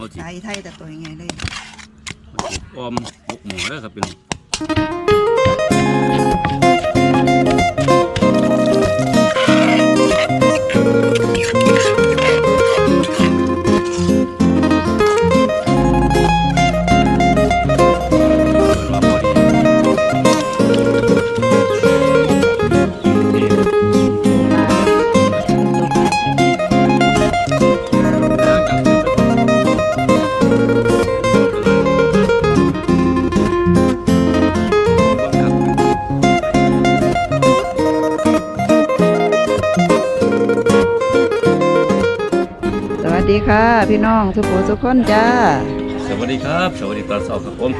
เขาสิไทยไทยแต่ตัวยังไงเลยออมหกหมูเด้อครับพี่น้อง ค่ะ พี่น้องทุกผู้ทุกคนจ้า สวัสดีครับ สวัสดีตอนเช้าครับผม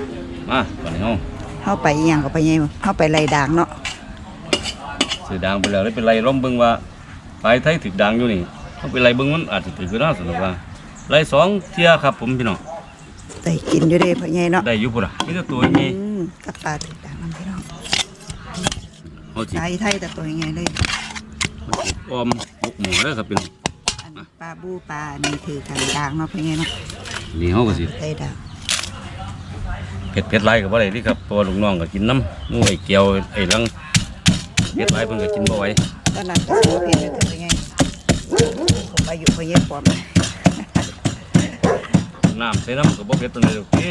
มาตอนนี้ห้องเข้าไปอีหยังก็ไปยังเข้าไปไล่ด่างเนาะสื่อดังไปแล้วเลยเป็นไรล้อมเบิ่งว่าไปไทยถึกดังอยู่นี่เขาเป็นไรเบิ่งมันอาจจะถือก็น่าสนุกว่าไรสองเที่ยครับผมพี่น้องได้กินอยู่เด้พ่อใหญ่เนาะได้อยู่พุ่นอะนี่ก็ตัวนี้อืมกับปลาถึกด่างนํพี่น้องเขาสิไทยไทยแต่ตัวยังไงเลย ออมหกหมูเด้อครับพี่น้องอัน ปลาบูปลานี่ถือกันด่างเนาะพ่อใหญ่เนาะนี่เขาก็สิไทยด่างเผ็ดเผ็ดไรกับอะไรนี่ครับเพราะว่าลูกน้องก็กินน้ำนู่นไอ้เกียวไอ้ลังเผ็ดไรเพิ่นก็กินบ่ไหวตอนนั้นก็โสเพียนอยู่แต่พ่อใหญ่ผมอายุพ่อใหญ่ปลอมน้ำใส่น้ำก็บ่เผ็ดปานใดดอกพี่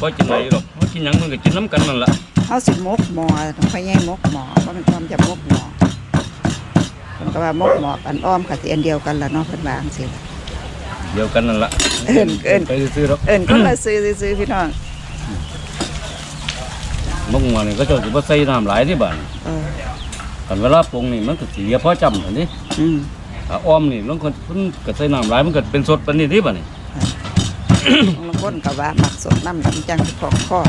ก็กินไรดอกว่ากินหยังมันก็กินน้ำกันนั่นล่ะเฮาสิมกหมอพ่อใหญ่มกหมอว่ามันความจะมกหมอ เพิ่นก็ว่ามกหมออันอ้อมค่ะสิอันเดียวกันล่ะเนาะเพิ่นว่าจังซี่เดียวกันนั่นล่ะเอิ้นเอิ้น ไปซื้อๆดอกเอิ้นคนละซื้อซื้อๆพี่น้องมกหมูนี่ก็เจ้าสิบ่ใส่น้ำหลายที่บ้านเออกันเวลาปรุงนี่มันก็สิเหลือพอจำอันนี้อืม ถ้าอ้อมนี่ลางคนเพิ่นก็ใส่น้ำหลายมันก็เป็นสดปานนี้ที่บ้านนี่ บางคนก็ว่ามักสดน้ำดำจังของข้อ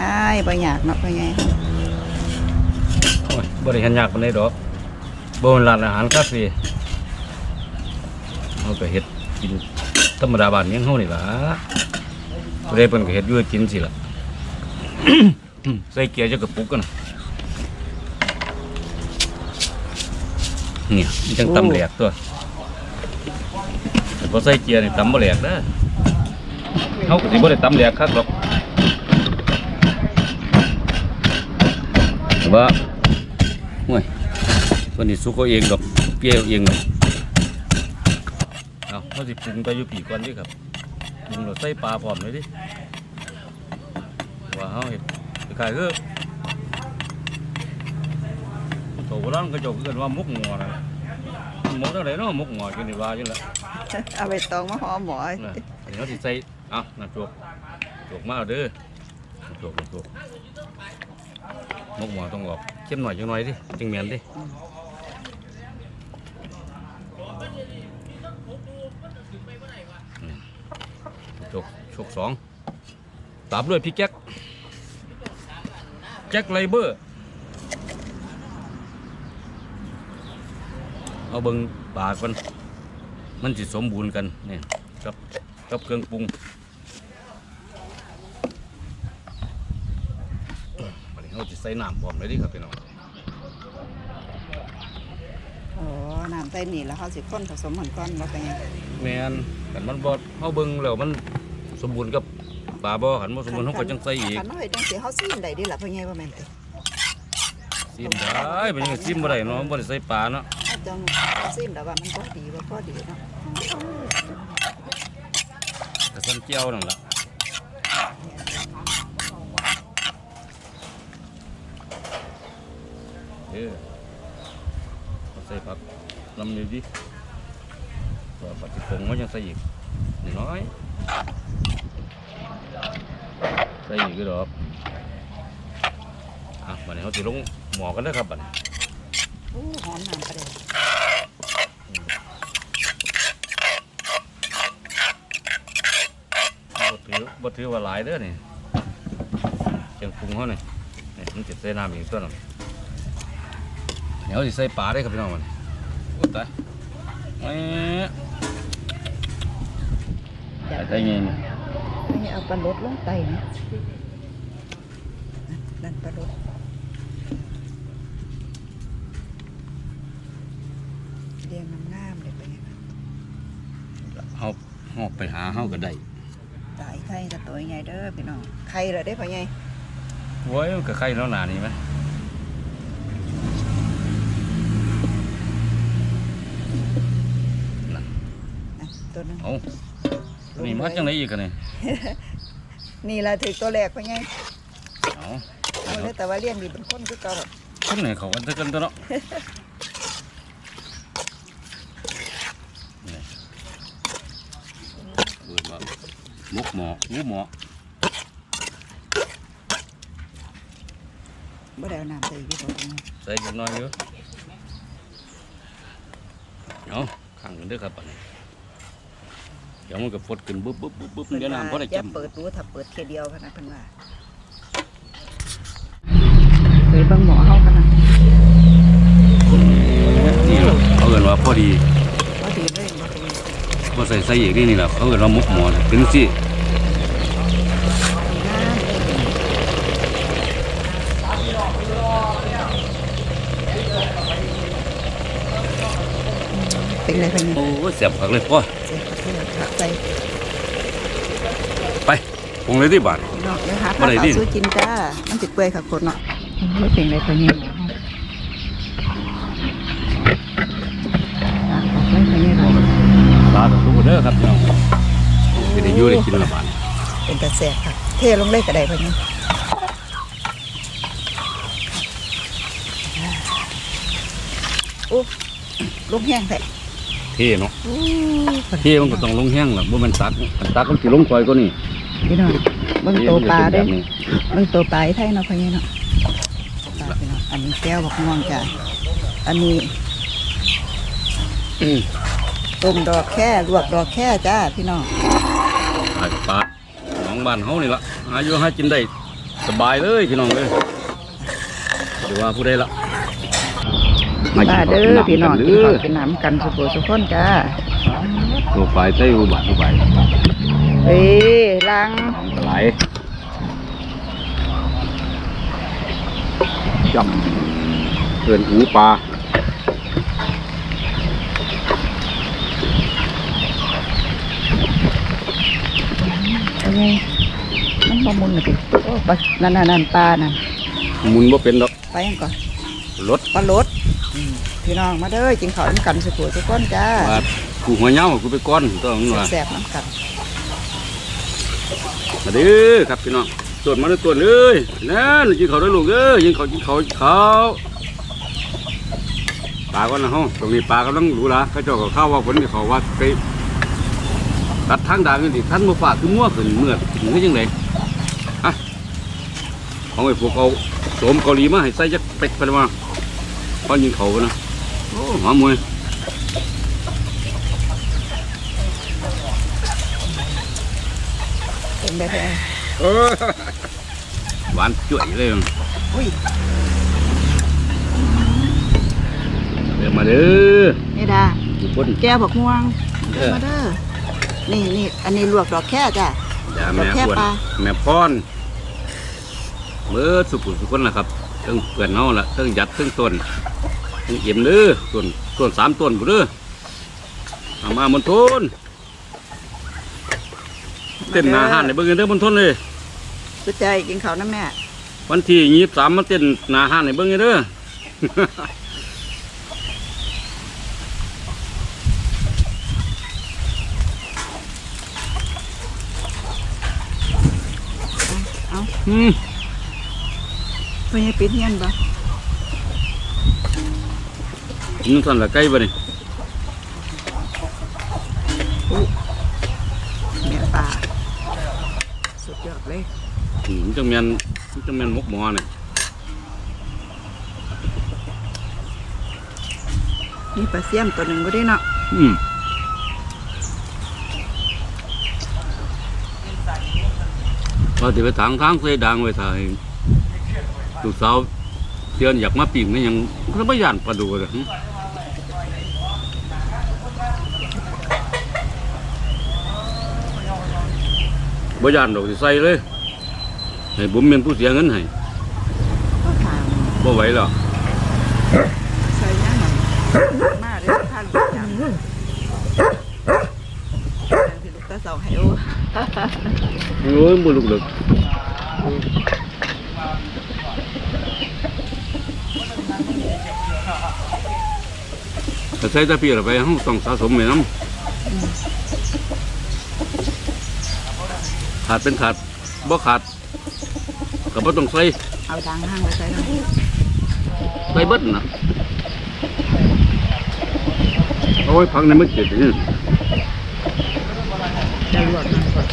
ง่ายๆบ่ยากเนาะพ่อใหญ่โอ้ยบ่ได้เห็นยากปานใดดอกบ่เป็นร้านอาหารคาเฟ่เฮาก็เฮ็ดกินธรรมดาบ้านเมืองเฮานี่ล่ะบ่ได้เพิ่นก็เฮ็ดอยู่ให้กินสิล่ะ ใส่เกียร์จักกระปุกกันนะเนี่ยมันจังตำแหลกตัวแต่พอใส่เกียร์นี่ตำบ่แหลกเด้อเฮาก็สิบ่ได้ตำแหลกคักหรอกแต่ ว่าห่วยเพิ่นนี่สุกเอาเองดอกเปรี้ยวเอาเองดอกเอาเฮาสิปรุงไปอยู่ปีก่อนดิครับปรุงแล้วใส่ปลาพร้อมเลยดิว่าเฮาเฮ็ดคล้ายๆคือโตโบราณก็เจ้าคือกันว่ามุกงอนะหมกจังไดเนาะมุกงอจังนี่ว่าจังละเอาไปตองมาหอมหมอนะเดี๋ยวสิใส่เอาน้ำจวกจวกมาเอาเด้อน้ำจวกน้ำจวก มกหมอต้องออกเข้มหน่อยจังหน่อยดิจังแม่นดิอืมจกชกสองตามด้วยพี่แจ็คแจ็คไลเบอร์ เอาเบิงปากมันมันสิสมบูรณ์กันนี่กับกับเครื่องปรุงวันนี้เราจะ ใส่น้ำพร้อมเลยดิครับพี่น้องอ๋อน้ำใส่นี่แล้วเขาสิข้นผสมหันก้อนแล้วไปยังแมนกันมันบอดเขาเบิ่งแล้วมันสมบูรณ์กับปลาบ่ขันบ่สมบูรณ์เขาก็จังใส่อีกคันน้อยจังสิเฮาซีนได้ดิล่ะพ่อใหญ่ว่าแม่นติซิมได้เป็นยังไงซิมบ่ได้เนาะบ่ได้ใส่ปลาเนาะเอาจังซีนแล้วว่ามันบ่ดีบ่พอดีเนาะกระสันเจียวนั่นล่ะ เออเอาใส่ผักลำนี้ดิตัวผักติปงมันยังใส่อีกนิดน้อย ใส่อีกก็ดอกอะบัดนี้เขาสิลงหมอกันเด้อครับบัดนี้โอ้หอมน้ำประเดี๋ยวบ่ถือบ่ถือว่าหลายเด้อนี่เครื่องปรุงเขานี่นี่มันสิใส่น้ำอีกตัวหนึงเดี๋ยวสิใส่ปลาได้ครับพี่น้องมันอุ้ยตายต่เงินนี่เอาปลาลดลงไตนะนั่นปลาลดเรียงงามๆเลยไปเขาเอกไปหาเฮาก็ได้ตายไข่กับตัวใหญ่เด้อพี่น้องไข่เหรอได้พ่อใหญ่โว้ยมันก็ไข่แล้วหนานี่ไหม ตัวหนึง เอานี่มาจังไดอีกกันนี่นี่ล่ะถือตัวแรกพ่อใหญ่เอาเอาเลยแต่ว่าเลี้ยงดีเป็นคนคือเก่าแบบคนไหนเขากันเท่ากันตัวเนาะนี่เปิดว่าหมกหมอหมูหมอบ่ได้เอาน้ำใส่อยู่บ่พ่อใหญ่ใส่จักหน้อยอยู่เอาข้างกันเด้อครับอันนี้เดี๋ยวมันก็ฟดขึ้นบึ๊บบึ๊บบึ๊บบึ๊บเดี๋ยวน้ำพอได้อย่าจำเปิดดูถ้าเปิดแค่เดียวพะนะเพิ่นว่าเคยเบิ่งหมอเฮากันนะนี่แหละเขาเอินว่าพอดีบ่ดีเลยบ่ดีพอใส่ใส่อีกนี่นี่แหละเขาเอินว่าหมกหมอเป็นสิเป็นไรพ่อใหญ่โอ้ยเสียบผักเลยพ่อ เสียขอโทษครับใจไปปรุงเลยที่บ้านพี่น้องเดี๋ยวหาบ่ข้าวได้ขาวดิ สู้กินจ้า มันสิเปื่อยค่ะคนเนาะไม่เป็นไรพ่อใหญ่หมอเฮาออกเลยพ่อใหญ่เราปลาตัวเด้อครับพี่น้องจะได้อยู่ได้กินละบาทเป็นตาแสบค่ะ เทลงเลยก็ได้พ่อใหญ่โอ้ลูกแห้งแท้ เทเนาะอู้เทมันก็ต้องลงแห้งล่ะบ่แมันตักอันตักมันสิลงซอยก็นี่พี่น้องเบิ่งโตวปลาเด้เทมันจะเป็นแบบนี้เบิ่งโตวปลาไอ้ไทยเนาะพ่อใหญ่เนาะปลาพี่น้องอันนี้แก้วบักม่วงจ้ะอันนี้อืมต้มดอกแค่ลวกดอกแค่จ้าพี่น้องหาปลาหนองบ้านเฮานี่ล่ะหาอยู่หากินได้สบายเลยพี่น้องเลยหรือว่าผู้ใดล่ะ มาเด้อพี่น้องเด้กินอข้าวกินน้ำกันสุโขสุขคนจ้าตัวฝ่ายใส่อุบัติอุบัติเอ้ยลังไหลจับเกินหูปลาเป็นไงมันบ่มุนน่ะพี่โอ้ปลานั่นน่ะนั่นปลานั่นมุนบ่เป็นดอกไปยังก่อนรถปลาลด พี่น้องมาเด้อกินข้าวน้ำกันสุโขสุขคนจ้าว่ากูหัวเหย้ากูไปก้อนต้องว่าแซ่บๆน้ำกันมาเด้อครับพี่น้องตรวจมาด้วยตรวจเลยนั่นกินเขาวด้วยลูกเอ้ยกินเขาวกินเขาวกินเขาวปลาก่อนนะเฮาตรงนี้ปลากำลังหรูหราเขาเจ้าก็เข้าวว่าผลที่เขาว่าไปตัดทางด่างนี่ดิท่านบ่ฝากคือมั่วขึ้นเมื่อถึงได้ยังไงฮะของไอ้พวกเขาโสมเกาหลีมาให้ใส่จักเป็กไปเลยมา พอยิงเขาไปนะโอ้หอมมวยเป็นแบบไหนเออหวานจ่วยเลยอุ้ยเดี๋ยวมาเด้อนี่ดาทุกคนแก้วบักม่วงเอเด้ออมาเด้อนี่นี่อันนี้ลวกดอกแค่จ้าอย่าแม่แค่อ้วนปลาแม่พรเมื่อสุขุสุขคนล่ะครับเทั้งเพื่อนเนาล่ะเทั้งหยัดเทั้งต้นเทั้งเอี่ยมเด้อต้นต้นสามต้นกูเด้อเอามาบนทนเต้นหนาห้านในเบิ่งกันเด้อบนทนเลยสุดใจกินข้าวน้ำแม่ วันที่ยี่สามมาเต้นหนาห้านในเบิ่งกันเด้อเอาอืม ไม่ให้ปิดเงี้ยนบ่นี่สั่นละใกล้บ่นี่แม่ปลาสุดยอดเลยอืมมันจังแม่นมันจังแม่นมกหมอนี่นี่ปลาเสียมตัวหนึ่งก็ได้เนาะอืมพอสิไปทางทางใส่ดังไว้ถ่าย ลูกสาวเตือนอยากมาปีกมันยังก็ไม่ยานปลาดูเลยหึบ่ยานดอกสิใส่เลยให้ผมเป็นผู้เสียเงินให้ก็ถามบ่ไหวแล้วใส่ย่างหน่อยมาเด้อท่านลูกจังอย่างที่ลูกตาเสาให้โอ้โอ้ยบุลุกเดึก แต่ใส่ตะเพียรไปห้องต้องสะสมไว้น้ำขาดเป็นขาดบ่ขาดก็บ่ต้องใส่เอาดังห้างไปใส่แล้วใส่เบิดน่ะเอาไว้พักในมือเจ็ดนี่จะลวกมันก่อน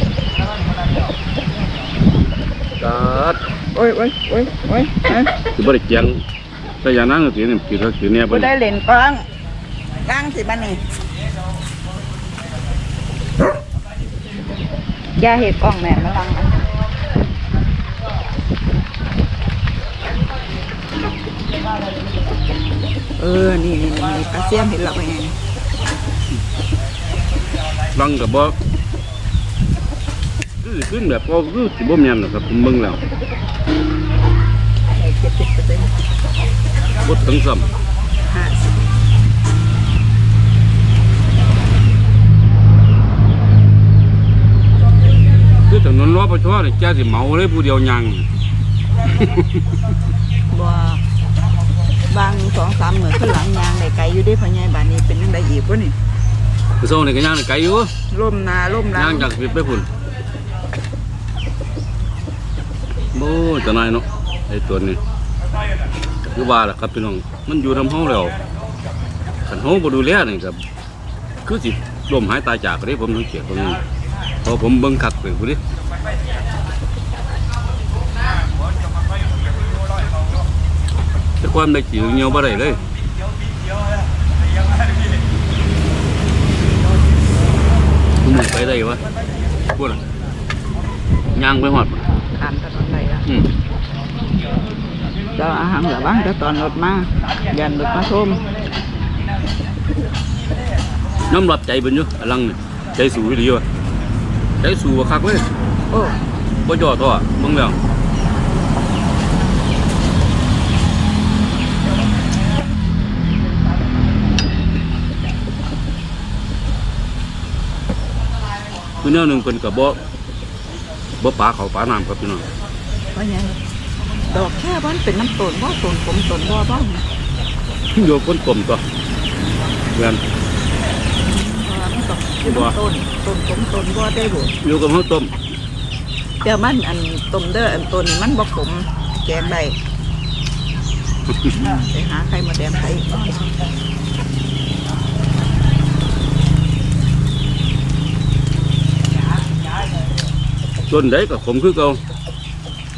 จัดโอ้ยโอ้ยโอ้ยโอ้ยเอ้ยสิบ่ได้เจียงแต่อย่างนั้นก็สิเนี่ยสิทักสิเนี่ยบ่บ่ได้เล่นกล้องกลาง สิบันนี่ยาเห็ดกล้องแม่มาลังเออ นี่นี่นี่นี่ปลาเสียมเห็นหรอกไงลังก็บ่คือขึ้นแบบก็คือสิบ่แม่นหรอกครับผมเบิ่งแล้วเจ็ดสิบเปอร์เซ็นต์บ่ถึงซ้ำ ห้าสิบ คือ ถนนรอปชนี่แกสิเหมาเลยผู้เดียวยังบัวบางสองสามเหมือนขึ้นหลังยางในไกลอยู่ได้พะไงบานนี้เป็นยังไงอีกวะนี่คือโซ่นี่ก็ย่างได้ไกลอยู่ล่มนาล่มนาย่างจากสิไปพุ่นโอ้ยจะนายเนาะไอ้ตัวนี้คือว่าล่ะครับพี่น้องมันอยู่ทำเฮาแล้วคันเฮาบ่ดูแลนี่ก็คือสิล้มหายตายจากก็ได้ผมสังเกตตรงนี้ เพอผมเบิ่งคักเลยพุ่นดิแต่ความได้จิ๋วเหี่ยวบ่ได้เลยทุกมื้อไปได้วะพูดน่ะย่างไปฮอดพุ่นขามถนนไหนละอืมเจ้าอาหารเหลือบ้างเดี๋ยวตอนรถมายันรถมาชมน้ำรับใจเป็นอยู่อลังนี่ใจสูดีวะ ใจสูว่าคักเลยโอ้บ่ย่อท้อมึงแล้วคือแนวหนึ่งเป็นกับบ่บ่ปลาเขาปลาน้ำครับพี่น้องว่าไงดอกแค่บ้านเป็นน้ำต้นว่าต้นผมต้นว่าบ้างโยคนกลมตัวเพื่อน มันต้องเป็นน้ำต้นต้นผมต้นว่าได้บุอยู่กับเขาต้มเดี๋ยวมันอันต้มเด้ออันต้นนี่มันบ่ขมแกงได้ไปหาใครมาแดงไทยต้นใดก็ขมคือเก่า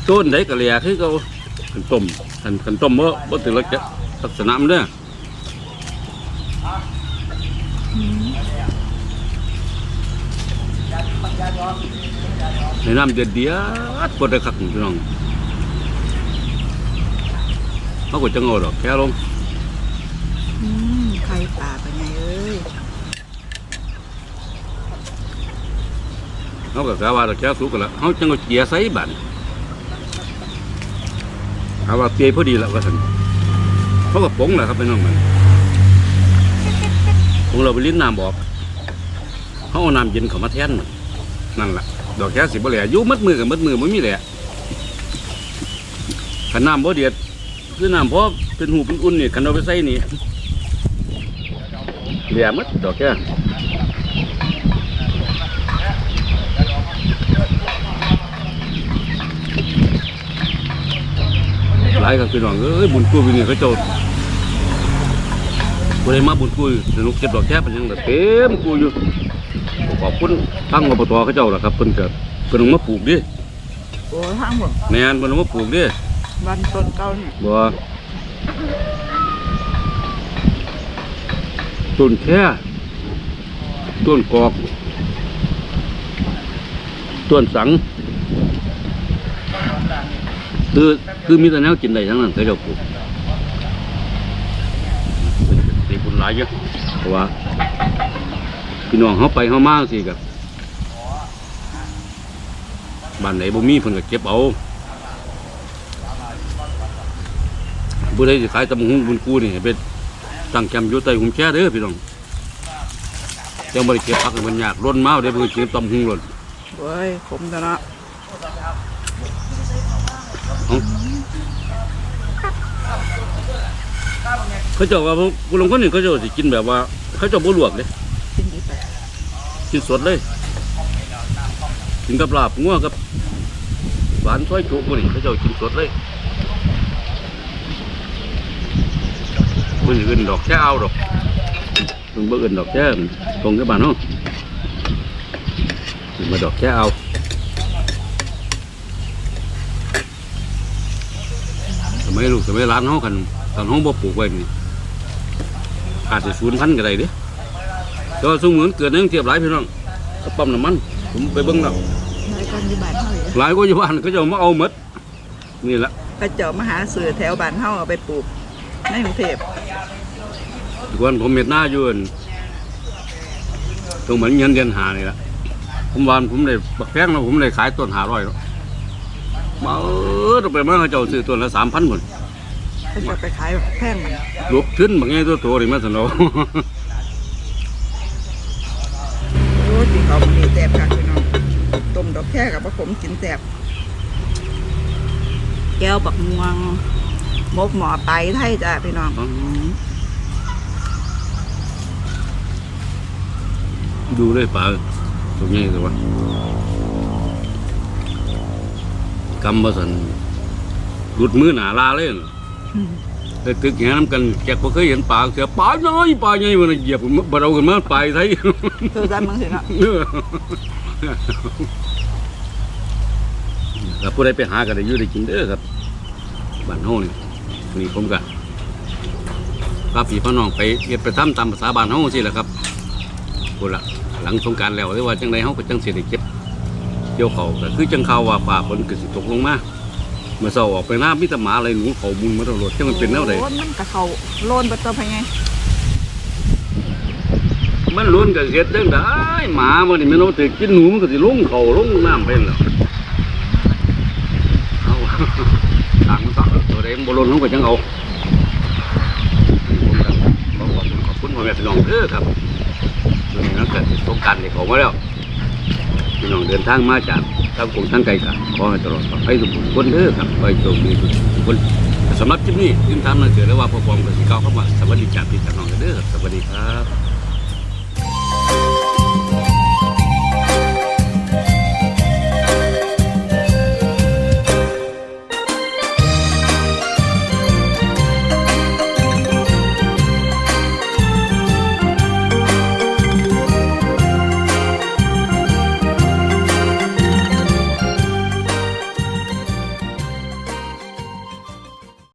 ต้นใดก็เหลียคือเก่าขันต้มขันขันต้มบ่บ่ถึงลักษณะลักษณะมันเด้อ ในน้ำเดือดเดียดปวดได้คักพี่น้องเขาก็จะงอดอกแค่ลงอืมไข่ป่าเป็นไงเอ้ยเขาก็กะว่าดอกแค่สุกกันละเขาจังก็เจียใส่บันเอาว่าเจียพอดีแล้วว่าสันเขาก็ปงแหละครับพี่น้องมันปงเราไปลิ้นน้ำบอกเขาเอาน้ำเย็นเข้ามาแทนมันนั่นแหละ ดอกแค่สิบบ่แหล่ยู่มัดมือกับมัดมือไม่มีแหล่ขันน้ำบ่เดือดคือน้ำเพราะเป็นหูเป็นอุ่นนี่ขันเอาไปใส่นี่เหลี่ยมัดดอกแค่หลายกับพี่น้องเอ้ยบุญกู้พี่นี่เขาเจ้าบริมาบุญกู้สนุกเก็บดอกแค่เป็นยังแบบเต็มกู้อยู่ ขอบคุณทั้งอบตเขาเจ้าล่ะครับเพิ่นก็เพิ่นเอามาปลูกดิโอ้ยห้างผมแม่นเพิ่นเอามาปลูกดิวันต้นเก่าเนี่ยบ่ต้นแค่ต้นกอกต้นสังคือคือมีแต่แนวกินได้ทั้งนั้นเขาเจ้าปลูกตีบุญหลายเยอะเพราะว่า พี่น้องเขาไปเขามาสิกับบ้านไหนบ่มีเพิ่นก็เก็บเอาบุได้สิขายตำบักหุงบุญกูนี่ให้เป็นตั้งแคมป์อยู่ใต้หุ่มแช่เด้อพี่น้องจังบ่ได้เก็บผักให้มันยากร่นมาเดี๋ยวเพิ่นกินตำหุงร่นเว้ยขมซะเนาะเขาเจ้าว่าผู้ลางคนนี่เขาเจ้าสิกินแบบว่า เขาเจ้าบ่ลวกเด้กินดีไป กินสดเลย กินกับลาบงัวกับหวานซอยจุกนี้เขาเจ้ากินสดเลยมันอื่นดอกแค่เอาดอกมันบ่อื่นดอกแค่ตรงกับบ้านเนาะมันมาดอกแค่เอาสมัยลูกสมัยร้านเฮากันตอนเฮาบ่ปลูกไว้นี่อาจจะสูญพันธุ์ก็ได้เด้ ก็สมเหมือนเกิดในกรุงเทพหลายพี่น้องก็ปั๊มน้ำมันผมไปเบิ่งแล้วในก่อนอยู่บ้านเฮาอยู่หลายก็อยู่บ้านก็จะเอามาเอาหมดนี่แหละกระเจาะมาหาซื้อแถวบ้านเฮาเอาไปปลูกในกรุงเทพก่อนผมเม็ดหน้าอยู่อั่นตรงเหมือนเงินเดือนหานี่แหละผมวานผมได้บักแพงแล้วผมได้ขายต้นหาร้อยแล้วมาเออต้องไปมาเขาเจ้าซื้อต้นละสามพันหมดก็จะไปขายแพงมันรวบขึ้นบางไงตัวโตนี่มาสนอโแซ่บแก้วบักม่วงมกหมอไตไทยจ้ะพี่น้องดูเลยป่าตรงนี้สิวะกำมาสันหลุดมือหนาลาเลยน่ะแต่ตึกแหน้ำกันแกก็เคยเห็นปลาเสือปลาใหญ่ปลาใหญ่มันเหยียบมันบ่เรากันมาไปไทยเธอจำมึงสิเนาะ ครับผู้ใดไปหากันได้อยู่ได้กินเด้อครับบ้านเฮานี่นี่ผมก็พาพี่พ่อน้องไปเฮ็ดไปทำตามภาษาบ้านเฮาสิแหละครับพุ่นละหลังสงกรารแล้วหรือว่าจังไดเฮาก็จังสิได้เก็บเกี่ยวเขาวก็คือจังข่าวว่าฟ้าฝนก็สิตกลงมาเมื่อเช้าออกไปน้ามีแต่หมาอะไรหนูเขามุงมาตลอดจังมันเป็นแนวใดโอ้ยมันกะเขาโลนบัตเตอร์พะไงมันล้วนกับเห็ดจังได้หมามันนี่มันเอาแต่กินหนูมันก็สิลงเขาลงน้ำไปแล้วเอา ต่างมัน บ่ล้นลงก็จังเอาผมก็ขอขอบคุณขอบคุณพ่อแม่พี่น้องเด้อครับตอนนี้นักเกิดสงการนี่เขามาแล้วพี่น้องเดินทางมาจากทางกรุงทางไกลกันขอให้ตลอดปลอดภัยทุกคนเด้อครับไปโชคดีทุกคนสำหรับคลิปนี้ทีมทำนั่นเกิดแล้วว่าพ่อปอมกับสีเก้าเข้ามาสวัสดีจากพี่จากน้องเด้อครับสวัสดีครับ